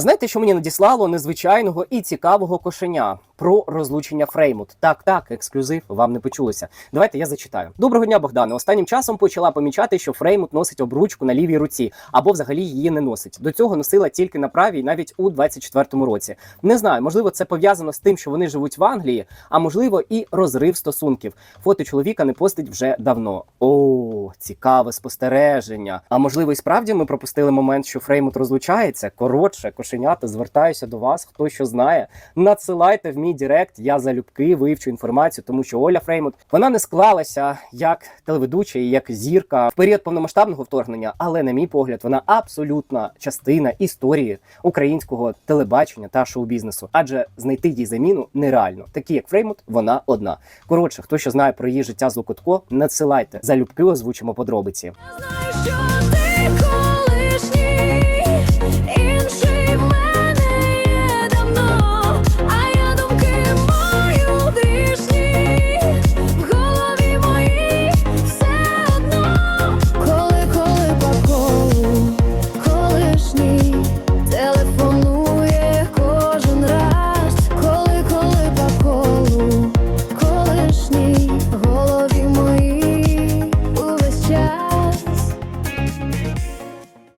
Знаєте, що мені надіслало незвичайного і цікавого кошеня про розлучення Фреймут? Так, так, ексклюзив, вам не почулося. Давайте я зачитаю. Доброго дня, Богдане. Останнім часом почала помічати, що Фреймут носить обручку на лівій руці або взагалі її не носить. До цього носила тільки на правій, навіть у 24-му році. Не знаю, можливо, це пов'язано з тим, що вони живуть в Англії, а можливо, і розрив стосунків. Фото чоловіка не постить вже давно. Цікаве спостереження. А можливо, і справді ми пропустили момент, що Фреймут розлучається. Коротше, кошенята, звертаюся до вас. Хто що знає, надсилайте в мій Директ. Я залюбки вивчу інформацію, тому що Оля Фреймут вона не склалася як телеведуча і як зірка в період повномасштабного вторгнення, але на мій погляд, вона абсолютна частина історії українського телебачення та шоу-бізнесу. Адже знайти їй заміну нереально. Такі як Фреймут, вона одна. Коротше, хто що знає про її життя з Локотко, надсилайте залюбки вивчимо подробиці. Знаю, що ти колишній.